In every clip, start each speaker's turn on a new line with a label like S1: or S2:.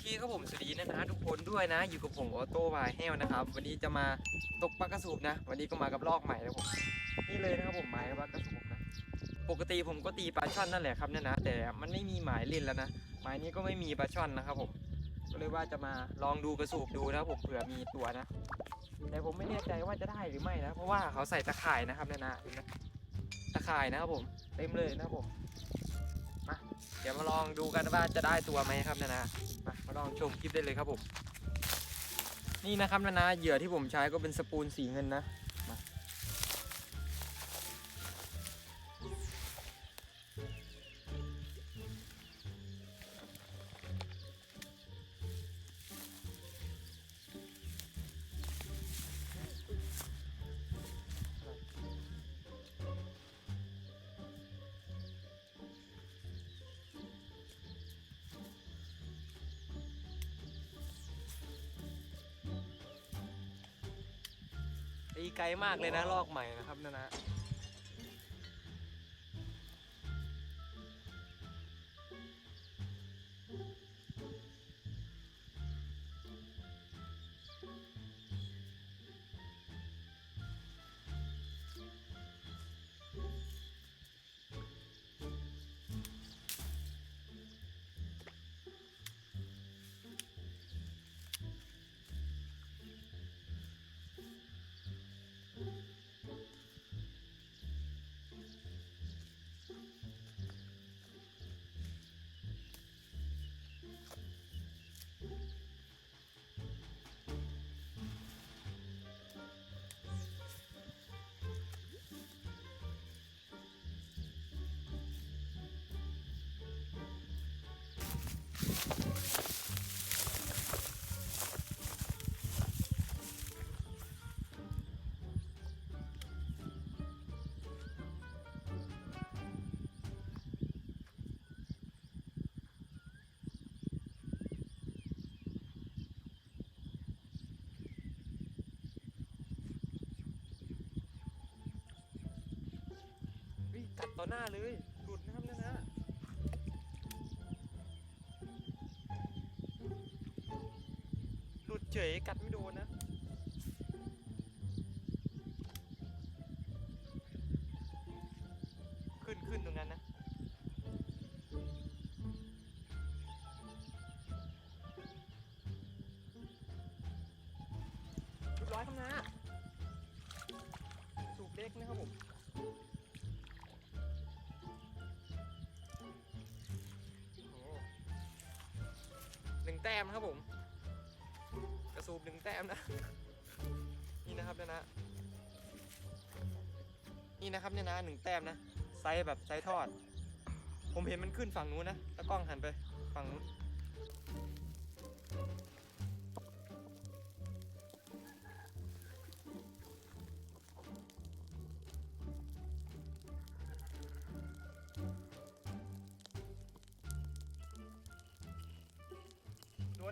S1: เคครับผมสวัสดีนะนะทุกคนด้วยนะ อยู่กับผมออโต้วายเฮลนะครับ วันนี้จะมาตกปลากระสูบนะ วันนี้ก็มากับลอกใหม่แล้วผมนี่เลยนะครับผมหมายปลากระสูบนะปกติผมก็ตีปลาช่อนนั่นแหละครับเนี่ยนะแต่มันไม่มีหมายเล่นแล้วนะหมายนี้ก็ไม่มีปลาช่อนนะครับผมก็เลยว่าจะมาลองดูกระสูบดูนะผมเผื่อมีตัวนะ แต่ผมไม่แน่ใจว่าจะได้หรือไม่นะเพราะว่าเขาใส่ตะข่ายนะครับเนี่ยนะเห็นไหมตะข่ายนะครับผมเต็มเลยนะครับผมมาเดี๋ยวมาลองดูกันว่าจะได้ตัวไหมครับเนี่ยนะมา ลองชมคลิปได้เลยครับผม นี่นะครับนะนะเหยื่อที่ผมใช้ก็เป็นสปูนสีเงินนะ ไกลมากเลยนะลอกใหม่นะครับนะนะ กัดต่อหน้าเลยหลุดนะครับนะนะหลุดเฉยกัดไม่โดนนะขึ้นขึ้นตรงนั้นนะเรียบร้อยครับนะสูบเล็กนะครับผม แต้มครับผม กระสูบหนึ่งแต้มนะ นี่นะครับเนี่ยนะ นี่นะครับเนี่ยนะหนึ่งแต้มนะไซส์แบบไซส์ทอด ผมเห็นมันขึ้นฝั่งนู้นนะตะกล้องหันไปฝั่งนู้น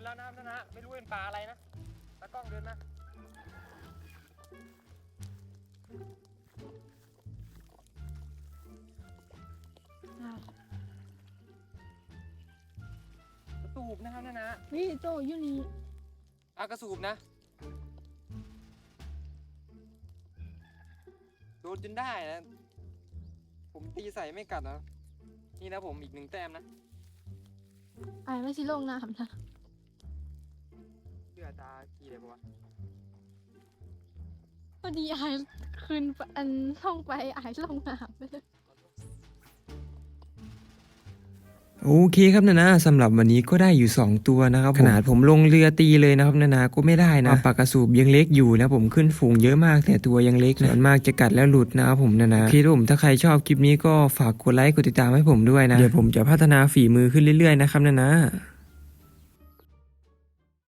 S1: แล้วน้ำนะนะไม่รู้เป็นปลาอะไรนะตากล้องเดินนะกระสูบนะครับนะนะ
S2: นี่โจอยู่นี่
S1: อากระสูบนะโดนจนได้นะ ผมตีใส่ไม่กัดนะนี่นะผมอีกหนึ่งแต้มนะ
S2: ไอ้ไม่ใช่ลงน้ำนะ
S1: เลือด ตากี่เลยปะวะ
S2: พอดีไอ้คืนอันท่องไปไอ้ลงน้ำไปเลย
S3: โอเคครับนานาสำหรับวันนี้ก็ได้อยู่ 2 ตัวนะครับ ขนาดผมลงเรือตีเลยนะครับนานาก็ไม่ได้นะปลากระสูบยังเล็กอยู่นะผมขึ้นฝูงเยอะมากแต่ตัวยังเล็กส่วนมากจะกัดแล้วหลุดนะครับผมนานาโอเคครับผมถ้าใครชอบคลิปนี้ก็ฝากกดไลค์กดติดตามให้ผมด้วยนะเดี๋ยวผมจะพัฒนาฝีมือขึ้นเรื่อยๆนะครับนานา